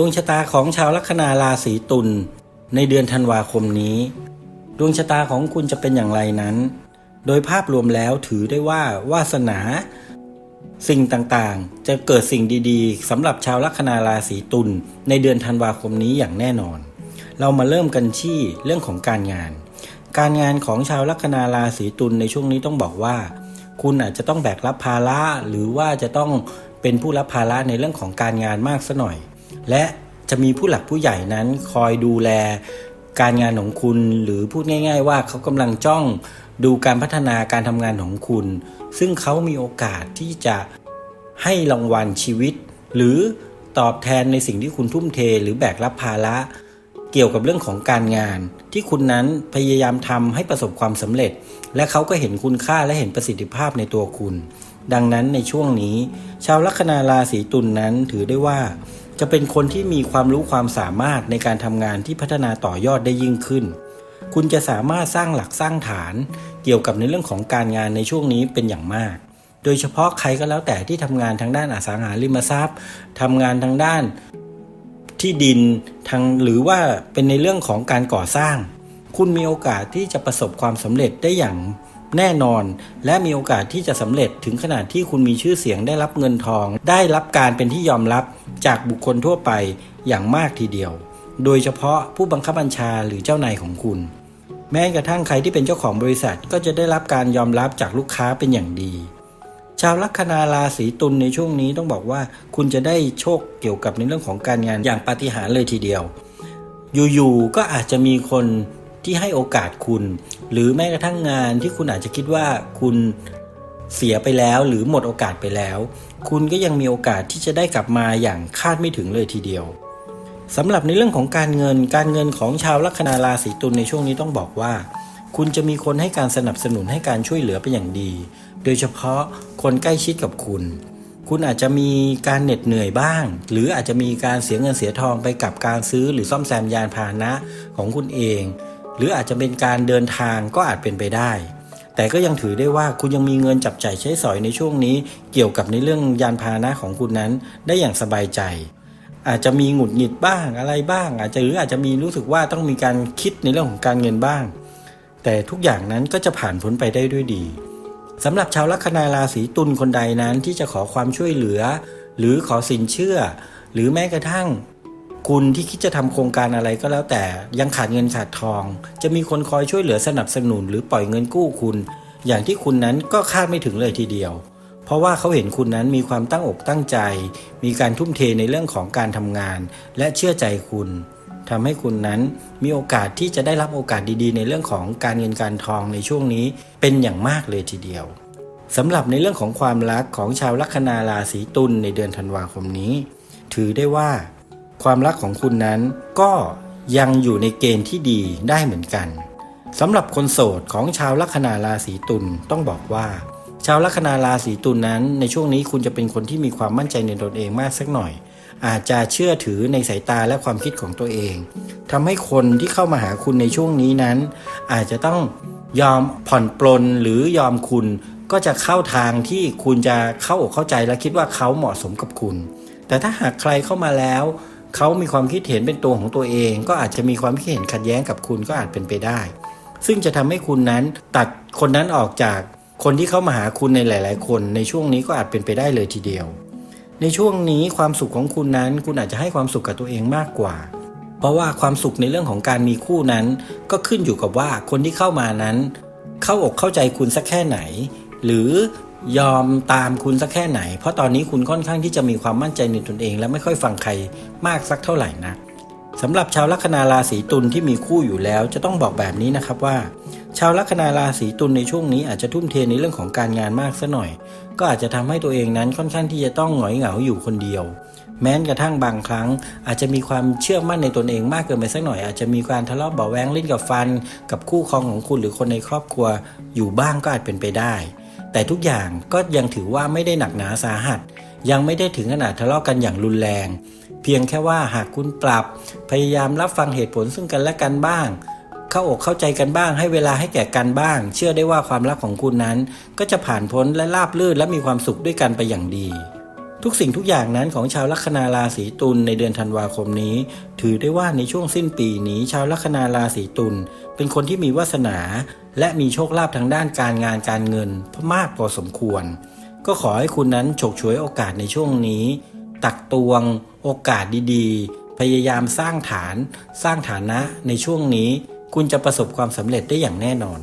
ดวงชะตาของชาวลัคนาราศีตุลในเดือนธันวาคมนี้ ดวงชะตาของคุณจะเป็นอย่างไรนั้น โดยภาพรวมแล้วถือได้ว่าวาสนา สิ่งต่างๆ จะเกิดสิ่งดีๆสำหรับชาวลัคนาราศีตุลในเดือนธันวาคมนี้อย่างแน่นอน เรามาเริ่มกันที่เรื่องของการงาน การงานของชาวลัคนาราศีตุลในช่วงนี้ต้องบอกว่า คุณอาจจะต้องแบกรับภาระหรือว่าจะต้องเป็นผู้รับภาระในเรื่องของการงานมากซะหน่อย และจะมีผู้หลักผู้ใหญ่นั้นคอยดูแลการงานของคุณหรือพูดง่าย ๆ ว่าเขากำลังจ้องดูการพัฒนาการทำงานของคุณ ซึ่งเขามีโอกาสที่จะให้รางวัลชีวิต หรือตอบแทนในสิ่งที่คุณทุ่มเทหรือแบกรับภาระเกี่ยวกับเรื่องของการงาน ที่คุณนั้นพยายามทำให้ประสบความสำเร็จ และเขาก็เห็นคุณค่าและเห็นประสิทธิภาพในตัวคุณ ดังนั้นในช่วงนี้ ชาวลัคนาราศีตุลนนั้นถือได้ว่า จะเป็นคนที่มีความรู้ความสามารถในการทำงานที่พัฒนาต่อยอดได้ยิ่งขึ้น คุณจะสามารถสร้างหลักสร้างฐานเกี่ยวกับในเรื่องของการงานในช่วงนี้เป็นอย่างมาก โดยเฉพาะใครก็แล้วแต่ที่ทำงานทางด้านอสังหาริมทรัพย์ทำงานทางด้านที่ดินทางหรือว่าเป็นในเรื่องของการก่อสร้าง คุณมีโอกาสที่จะประสบความสำเร็จได้อย่าง แน่นอน และมีโอกาสที่จะสำเร็จถึงขนาดที่คุณมีชื่อเสียงได้รับเงินทอง ได้รับการเป็นที่ยอมรับจากบุคคลทั่วไปอย่างมากทีเดียว โดยเฉพาะผู้บังคับบัญชาหรือเจ้านายของคุณ แม้กระทั่งใครที่เป็นเจ้าของบริษัทก็จะได้รับการยอมรับจากลูกค้าเป็นอย่างดี ชาวลัคนาราศีตุลในช่วงนี้ต้องบอกว่า คุณจะได้โชคเกี่ยวกับในเรื่องของการงานอย่างปาฏิหาริย์เลยทีเดียว อยู่ๆก็อาจจะมีคนที่ให้โอกาสคุณ หรือแม้กระทั่งงานที่คุณอาจจะคิดว่าคุณเสียไปแล้วหรือหมดโอกาสไปแล้ว คุณก็ยังมีโอกาสที่จะได้กลับมาอย่างคาดไม่ถึงเลยทีเดียวสำหรับในเรื่องของการเงินการเงินของชาวลัคนาราศีตุลในช่วงนี้ต้องบอกว่า คุณจะมีคนให้การสนับสนุนให้การช่วยเหลือเป็นอย่างดี โดยเฉพาะคนใกล้ชิดกับคุณ คุณอาจจะมีการเหน็ดเหนื่อยบ้าง หรืออาจจะมีการเสียเงินเสียทองไปกับการซื้อหรือซ่อมแซมยานพาหนะของคุณเอง หรืออาจจะเป็นการเดินทางก็อาจเป็นไปได้ แต่ก็ยังถือได้ว่าคุณยังมีเงินจับใจ่ายใช้สอยในช่วงนี้ เกี่ยวกับในเรื่องยานพาหนะของคุณนั้นได้อย่างสบายใจ อาจจะมีหงุดหงิดบ้างอะไรบ้าง อาจจะหรืออาจจะมีรู้สึกว่าต้องมีการคิดในเรื่องของการเงินบ้าง แต่ทุกอย่างนั้นก็จะผ่านพ้นไปได้ด้วยดีสำหรับชาวลัคนาราศีตุลคนใดนั้นที่จะขอความช่วยเหลือ หรือขอสินเชื่อ หรือแม้กระทั่ง คุณที่คิดจะทำโครงการอะไรก็แล้วแต่ยังขาดเงินขาดทอง จะมีคนคอยช่วยเหลือสนับสนุนหรือปล่อยเงินกู้คุณ อย่างที่คุณนั้นก็คาดไม่ถึงเลยทีเดียว เพราะว่าเขาเห็นคุณนั้นมีความตั้งอกตั้งใจ มีการทุ่มเทในเรื่องของการทำงาน และเชื่อใจคุณทำให้คุณนั้นมีโอกาสที่จะได้รับโอกาสดีๆ ในเรื่องของการเงินการทองในช่วงนี้เป็นอย่างมากเลยทีเดียวสำหรับในเรื่องของความรักของชาวลัคนาราศีตุลในเดือนธันวาคมนี้ ถือได้ว่า ความรักของคุณนั้นก็ยังอยู่ในเกณฑ์ที่ดีได้เหมือนกันสำหรับคนโสดของชาวลัคนาราศีตุลต้องบอกว่า ชาวลัคนาราศีตุลนั้น ในช่วงนี้คุณจะเป็นคนที่มีความมั่นใจในตนเองมากสักหน่อย อาจจะเชื่อถือในสายตาและความคิดของตัวเองทำให้คนที่เข้ามาหาคุณในช่วงนี้นั้น อาจจะต้องยอมผ่อนปลนหรือยอมคุณก็จะเข้าทางที่คุณจะเข้าอกเข้าใจและคิดว่าเขาเหมาะสมกับคุณ แต่ถ้าหากใครเข้ามาแล้ว เขามีความคิดเห็นเป็นตัวของตัวเอง ก็อาจจะมีความคิดเห็นขัดแย้งกับคุณก็อาจเป็นไปได้ ซึ่งจะทำให้คุณนั้นตัดคนนั้นออกจากคนที่เข้ามาหาคุณในหลาย ๆ คน ในช่วงนี้ก็อาจเป็นไปได้เลยทีเดียว ในช่วงนี้ความสุขของคุณนั้น คุณอาจจะให้ความสุขกับตัวเองมากกว่า เพราะว่าความสุขในเรื่องของการมีคู่นั้น ก็ขึ้นอยู่กับว่าคนที่เข้ามานั้น เข้าอกเข้าใจคุณสักแค่ไหน หรือ ยอมตามคุณสักแค่ไหน เพราะตอนนี้คุณค่อนข้างที่จะมีความมั่นใจในตนเอง และไม่ค่อยฟังใครมากสักเท่าไหร่นะสำหรับชาวลัคนาราศีตุลที่มีคู่อยู่แล้ว จะต้องบอกแบบนี้นะครับว่า ชาวลัคนาราศีตุลในช่วงนี้อาจจะทุ่มเทในเรื่องของการงานมากซะหน่อย ก็อาจจะทำให้ตัวเองนั้นค่อนข้างที่จะต้องหงอยเหงาอยู่คนเดียว แม้กระทั่งบางครั้ง อาจจะมีความเชื่อมั่นในตนเองมากเกินไปสักหน่อย อาจจะมีการทะเลาะเบาแวงลิ้นกับฟัน กับคู่ครองของคุณหรือคนในครอบครัวอยู่บ้างก็อาจเป็นไปได้ แต่ทุกอย่างก็ยังถือว่าไม่ได้หนักหนาสาหัส ยังไม่ได้ถึงขนาดทะเลาะกันอย่างรุนแรง เพียงแค่ว่าหากคุณปรับ พยายามรับฟังเหตุผลซึ่งกันและกันบ้าง เข้าอกเข้าใจกันบ้าง ให้เวลาให้แก่กันบ้าง เชื่อได้ว่าความรักของคุณนั้น ก็จะผ่านพ้นและราบรื่นและมีความสุขด้วยกันไปอย่างดี ทุกสิ่งทุกอย่างนั้นของชาวลัคนาราศีตุลในเดือนธันวาคมนี้ ถือได้ว่าในช่วงสิ้นปีนี้ชาวลัคนาราศีตุลเป็นคนที่มีวาสนา และมีโชคลาภทางด้านการงานการเงินมากพอสมควร ก็ขอให้คุณนั้นฉกฉวยโอกาสในช่วงนี้ ตักตวง โอกาสดีๆ พยายามสร้างฐาน สร้างฐานะในช่วงนี้ คุณจะประสบความสำเร็จได้อย่างแน่นอน